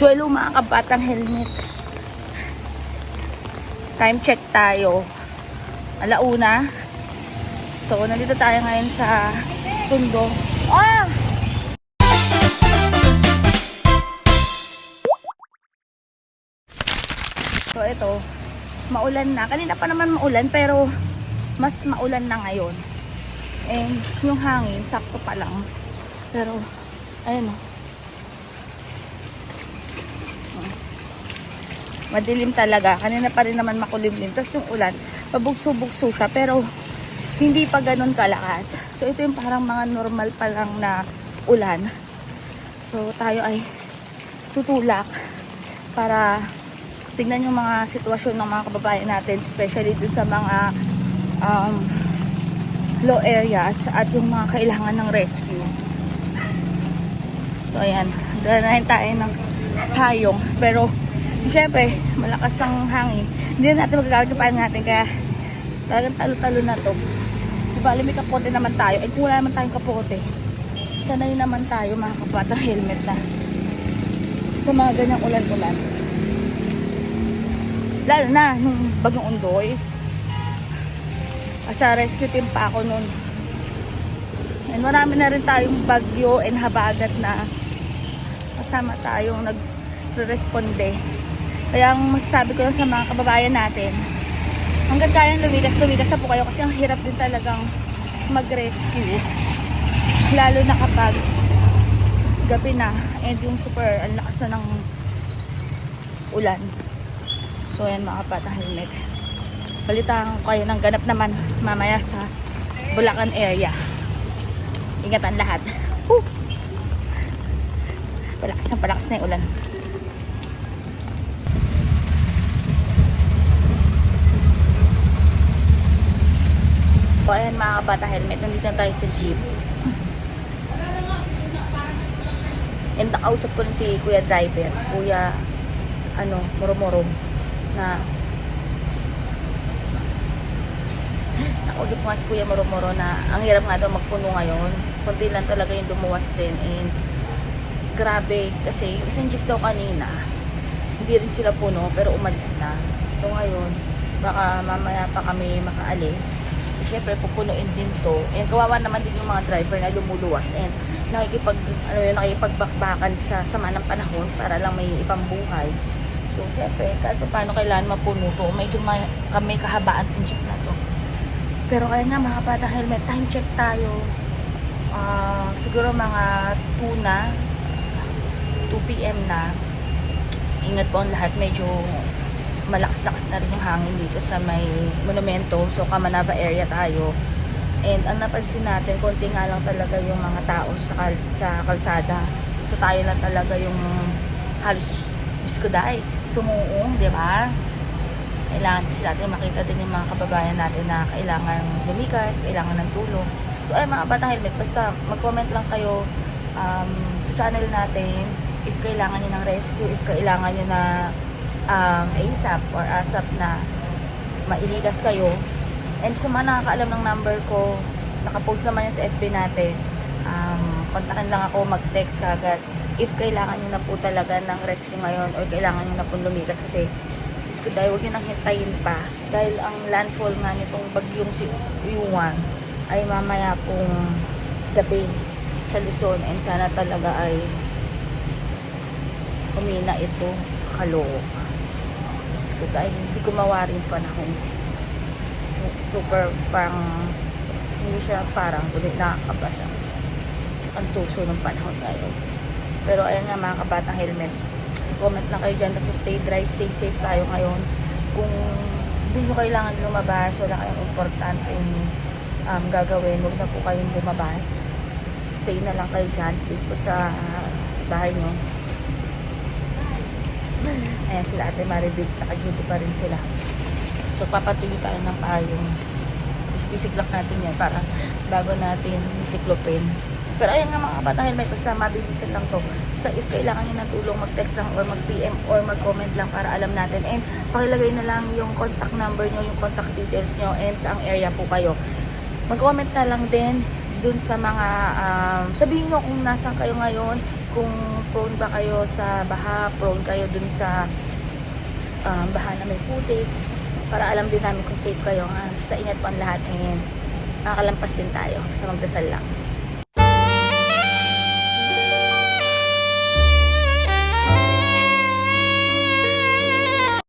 Suelo mga kabatang helmet. Time check tayo. Alauna. So, nandito tayo ngayon sa Tundo. Ah! So, ito. Maulan na. Kanina pa naman maulan, pero mas maulan na ngayon. And yung hangin, sakto pa lang. Pero, ayun o. Madilim talaga. Kanina pa rin naman makulimlim. Tapos yung ulan, pabugso-bugso siya. Pero, hindi pa ganun kalakas. So, ito yung parang mga normal pa lang na ulan. So, tayo ay tutulak para tignan yung mga sitwasyon ng mga kababayan natin, especially dun sa mga um, low areas at yung mga kailangan ng rescue. So, ayan. Ganahin tayo ng payong. Pero, syempre, malakas ang hangin. Hindi na natin magagamit yung payong natin. Kaya, talagang talo-talo na to. Bali, may kapote naman tayo. Eh, kung wala naman tayong kapote, sanay naman tayo mga kapatang helmet na sa mga ganyang ulan-ulan. Lalo na, nung bagong undoy. Sa rescue team pa ako noon. And marami na rin tayong bagyo and habagat na kasama tayong nagre-responde. Kaya ang masasabi ko sa mga kababayan natin, hanggang kayang lumigas, lumigas na po kayo kasi ang hirap din talagang mag-rescue. Lalo na kapag gabi na and yung super ang lakas na ng ulan. So ayan mga kapatang helmet. Balitaan ko kayo ng ganap naman mamaya sa Bulacan area. Ingatan lahat. Woo! Palakas na palakas na yung ulan. So ayan mga kabata helmet, nandito na tayo sa jeep. And nakausap ko rin si Kuya Driver, Kuya ano, Moro-Moro na nakausap ko nga si Kuya Moro-Moro na ang hirap nga daw magpuno ngayon. Kunti lang talaga yung lumuwas din and grabe kasi isang jeep daw kanina hindi rin sila puno pero umalis na. So ngayon, baka mamaya pa kami makaalis. Syempre pupunuin din to. And kawawa naman din yung mga driver na lumuluwas and nakikipag ano yun, nakikipagbakbakan sa sama ng panahon para lang may ibang buhay. So syempre, kahit pa paano kailangan mapuno to, medyo may, kami kahabaan tong jeep na to. Pero kaya nga mga bata helmet, time check tayo. Ah, siguro mga 2 na, 2 p.m. na. Ingat po ang lahat, medyo malakas-lakas na rin yung hangin dito sa may monumento. So, Kamanava area tayo. And ang napansin natin, konti nga lang talaga yung mga tao sa, kal- sa kalsada. So, tayo lang talaga yung halos diskuday, sumuong, di ba? Kailangan kasi natin makita din yung mga kababayan natin na kailangan lumikas, kailangan ng tulong. So, ay mga batang helmet, basta mag-comment lang kayo um, sa channel natin if kailangan nyo ng rescue, if kailangan nyo na um, ASAP or ASAP na mailigas kayo. And sa mga nakakaalam ng number ko, nakapost naman yan sa FB natin. Um, kontakin lang ako, mag-text agad. If kailangan nyo na po talaga ng rescue ngayon or kailangan nyo na po lumigas kasi ko dahil huwag nyo nang hintayin pa. Dahil ang landfall nga nitong bagyong si Yuan ay mamaya pong gabi sa Luzon. And sana talaga ay kumina ito. Kalooka Diyos ko dahil hindi ko mawaring panahon. So, super parang hindi siya parang ulit nakakaba siya. Ang tuso ng panahon ngayon pero ayan nga mga kabatang helmet comment lang kayo dyan. Basta stay dry stay safe tayo ngayon. Kung hindi nyo kailangan lumabas wala kayong importanteng um, gagawin huwag na po kayong lumabas. Stay na lang kayo dyan. Stay put sa ah, bahay nyo ayan sila ate Maribig naka-duty pa rin sila. So papatuloy tayo ng payong. Bisik lang natin yan para bago natin tiklopin. Pero ayan nga mga kabata helmet basta mabilisan lang to. So if kailangan nyo ng tulong mag-text lang or mag-PM or mag-comment lang para alam natin. And pakilagay na lang yung contact number nyo yung contact details nyo and saang area po kayo. Mag-comment na lang din dun sa mga um, sabihin nyo kung nasan kayo ngayon kung prone ba kayo sa baha, prone kayo dun sa um, baha na may putik, para alam din namin kung safe kayo ha. Sa ingat po ang lahat and makakampas din tayo sa magdasal lang.